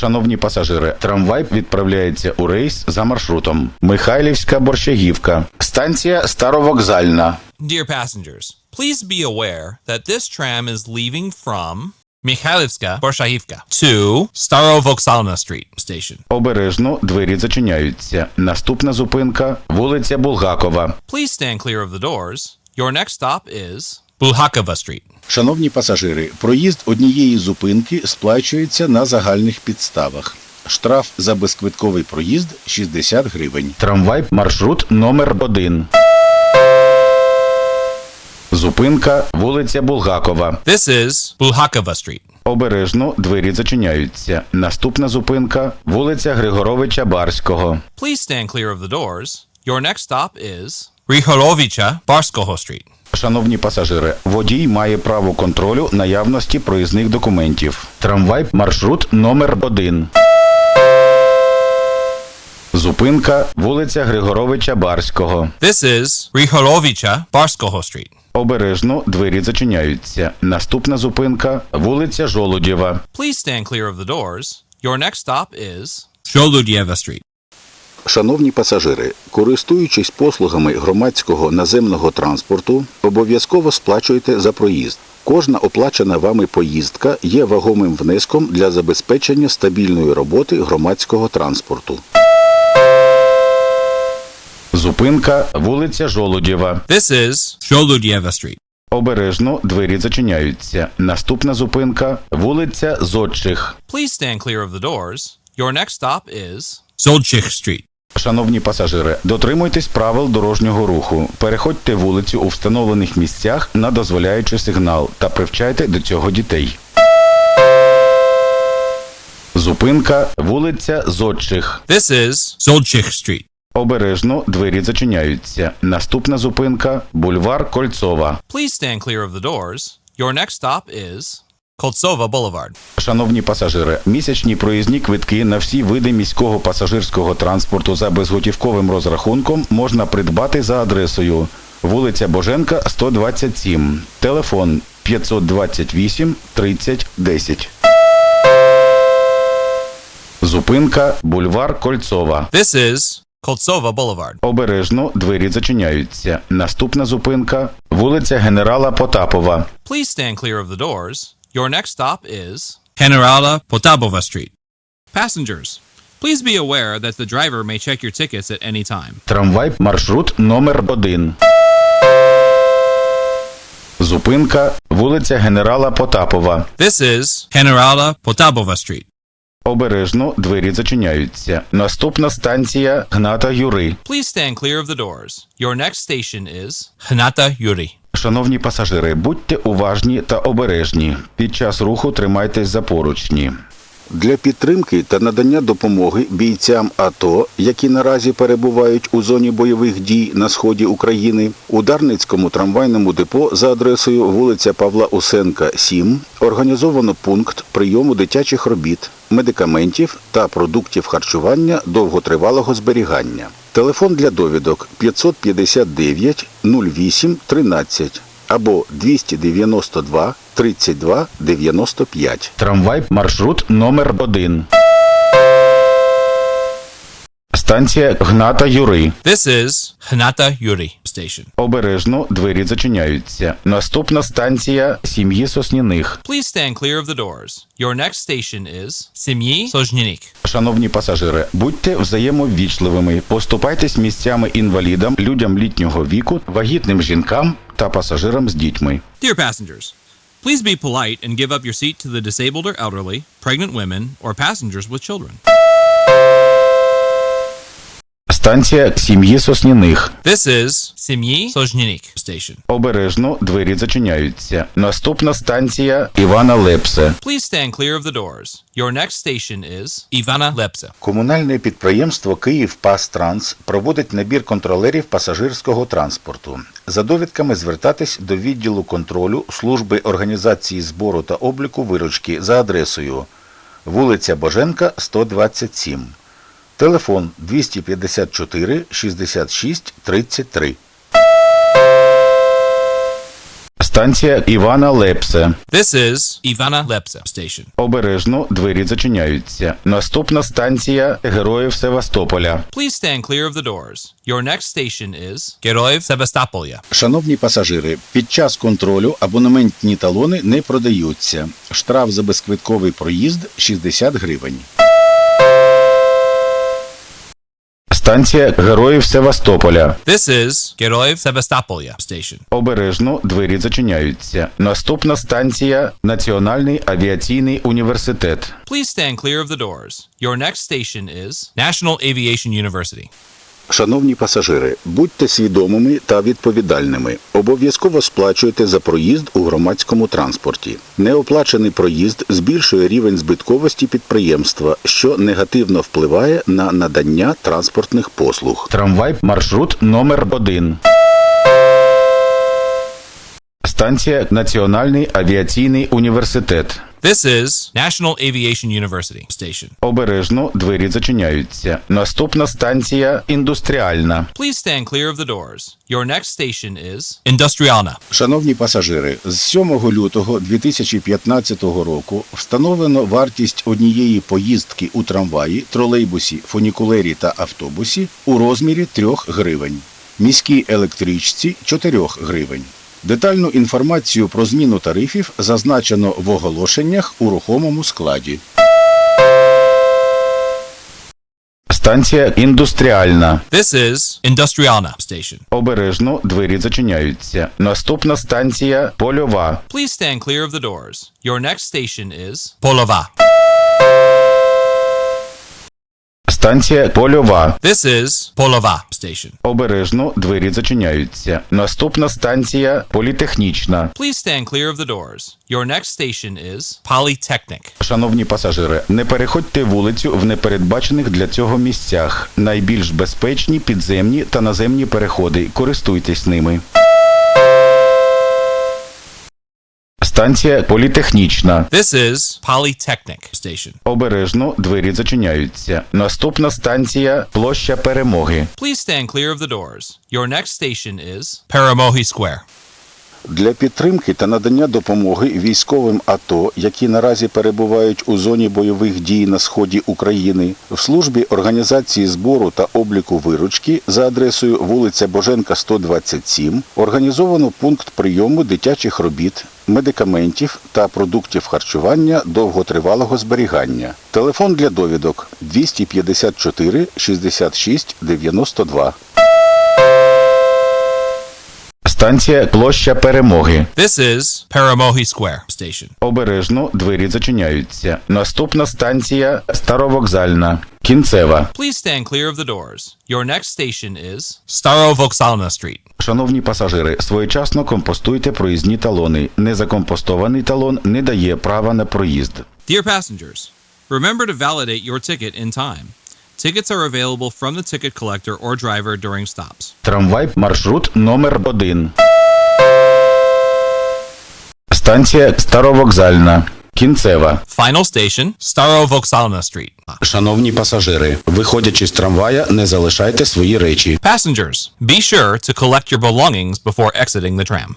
Шановні пасажири, трамвай відправляється у рейс за маршрутом. Михайлівська Борщагівка. Станція Старовокзальна. Dear passengers, please be aware that this tram is leaving from Mikhailivska Borshahivka to Starovokzalna Street station. Обережно двері зачиняються. Наступна зупинка вулиця Булгакова. Please stand clear of the doors. Your next stop is Bulhakova Street. Шановні пасажири, проїзд однієї зупинки сплачується на загальних підставах. Штраф за безквитковий проїзд 60 гривень. Трамвай маршрут номер 1. Зупинка вулиця Булгакова. This is Bulhakova Street. Обережно двері зачиняються. Наступна зупинка вулиця Григоровича Барського. Please stand clear of the doors. Your next stop is Rihorovicha Barskoho Street. Шановні пасажири, водій має право контролю наявності проїзних документів. Трамвай маршрут номер 1. Зупинка вулиця Григоровича Барського. This is Rihorovicha Barskoho Street. Обережно двері зачиняються. Наступна зупинка вулиця Жолудєва. Please stand clear of the doors. Your next stop is Sholudyeva Street. Шановні пасажири, користуючись послугами громадського наземного транспорту, обов'язково сплачуйте за проїзд. Кожна оплачена вами поїздка є вагомим внеском для забезпечення стабільної роботи громадського транспорту. Зупинка вулиця Жолудєва. This is Sholudyeva Street. Обережно двері зачиняються. Наступна зупинка вулиця Зодчих. Please stand clear of the doors. Your next stop is Solchich Street. Шановні пасажири, дотримуйтесь правил дорожнього руху. Переходьте вулицю у встановлених місцях на дозволяючий сигнал та привчайте до цього дітей. Зупинка вулиця Зодчих. This is Solchich Street. Обережно двері зачиняються. Наступна зупинка бульвар Кольцова. Please stand clear of the doors. Your next stop is Koltsova Boulevard. Шановні пасажири, місячні проїзні квитки на всі види міського пасажирського транспорту за безготівковим розрахунком можна придбати за адресою вулиця Боженка, 127, телефон 528 30 10. Зупинка бульвар Кольцова. This is Koltsova Boulevard. Обережно двері зачиняються. Наступна зупинка вулиця Генерала Потапова. Please stand clear of the doors. Your next stop is Generala Potabova Street. Passengers, please be aware that the driver may check your tickets at any time. Трамвай маршрут номер 1. Зупинка вулиця Генерала Потапова. This is Generala Potabova Street. Обережно двері зачиняються. Наступна станція Гната Юри. Please stand clear of the doors. Your next station is Hnata Yuri. Шановні пасажири, будьте уважні та обережні. Під час руху тримайтесь за поручні. Для підтримки та надання допомоги бійцям АТО, які наразі перебувають у зоні бойових дій на сході України, у Дарницькому трамвайному депо за адресою вулиця Павла Усенка, 7, організовано пункт прийому дитячих робіт, медикаментів та продуктів харчування довготривалого зберігання. Телефон для довідок 559 08 13 або 292 32 95. Трамвай маршрут номер 1. Станція Гната Юри. This is Hnata Yuri station. Обережно двері зачиняються. Наступна станція сім'ї Сосніних. Please stand clear of the doors. Your next station is Semyi Sozhninik. Шановні пасажири, будьте взаємоввічливими, поступайтесь місцями інвалідам, людям літнього віку, вагітним жінкам та пасажирам з дітьми. Dear passengers, please be polite and give up your seat to the disabled or elderly, pregnant women, or passengers with children. Станція сім'ї Сосніних. This is Semyi Sozhninik station. Обережно двері зачиняються. Наступна станція Івана Лепсе. Please stand clear of the doors. Your next station is Ivana Lepse. Комунальне підприємство Київ Пастранс проводить набір контролерів пасажирського транспорту. За довідками звертатись до відділу контролю служби організації збору та обліку виручки за адресою вулиця Боженка, 127. Телефон 254 66 33. Станція Івана Лепсе. This is Ivana Lepse Station. Обережно двері зачиняються. Наступна станція Героїв Севастополя. Please stand clear of the doors. Your next station is Geroev Sevastopolya. Шановні пасажири, під час контролю абонементні талони не продаються. Штраф за безквитковий проїзд 60 гривень. Станція Героїв Севастополя. This is Geroev Sevastopolya Station. Обережно двері зачиняються. Наступна станція Національний авіаційний університет. Please stand clear of the doors. Your next station is National Aviation University. Шановні пасажири, будьте свідомими та відповідальними. Обов'язково сплачуйте за проїзд у громадському транспорті. Неоплачений проїзд збільшує рівень збитковості підприємства, що негативно впливає на надання транспортних послуг. Трамвай маршрут номер 1 Станція Національний авіаційний університет. This is National Aviation University Station. Обережно двері зачиняються. Наступна станція індустріальна. Please stand clear of the doors. Your next station is Industrialna. Шановні пасажири, з 7 лютого 2015 року встановлено вартість однієї поїздки у трамваї, тролейбусі, фунікулері та автобусі у розмірі 3 гривень, міській електричці 4 гривень. Детальну інформацію про зміну тарифів зазначено в оголошеннях у рухомому складі. Станція індустріальна. This is Industrialna Station. Обережно двері зачиняються. Наступна станція польова. Please stand clear of the doors. Your next station is Polova. Станція польова. This is Polova Station. Обережно двері зачиняються. Наступна станція політехнічна. Please stand clear of the doors. Your next station is Polytechnic. Шановні пасажири, не переходьте вулицю в непередбачених для цього місцях. Найбільш безпечні підземні та наземні переходи. Користуйтесь ними. Станція політехнічна. This is Polytechnic Station. Обережно двері зачиняються. Наступна станція площа перемоги. Please stand clear of the doors. Your next station is Paramohi Square. Для підтримки та надання допомоги військовим АТО, які наразі перебувають у зоні бойових дій на сході України, в службі організації збору та обліку виручки за адресою вулиця Боженка, 127, організовано пункт прийому дитячих робіт, медикаментів та продуктів харчування довготривалого зберігання. Телефон для довідок 254 66 92. Станція площа перемоги. This is Paramohi Square Station. Обережно двері зачиняються. Наступна станція Старовокзальна. Кінцева. Please stand clear of the doors. Your next station is Starovoksalna Street. Шановні пасажири, своєчасно компостуйте проїзні талони. Незакомпостований талон не дає права на проїзд. Dear passengers, remember to validate your ticket in time. Tickets are available from the ticket collector or driver during stops. Трамвай маршрут номер 1 Станція Старовокзальна. Кінцева. Final station, Starovoksalna Street. Шановні пасажири, виходячи з трамвая, не залишайте свої речі. Passengers, be sure to collect your belongings before exiting the tram.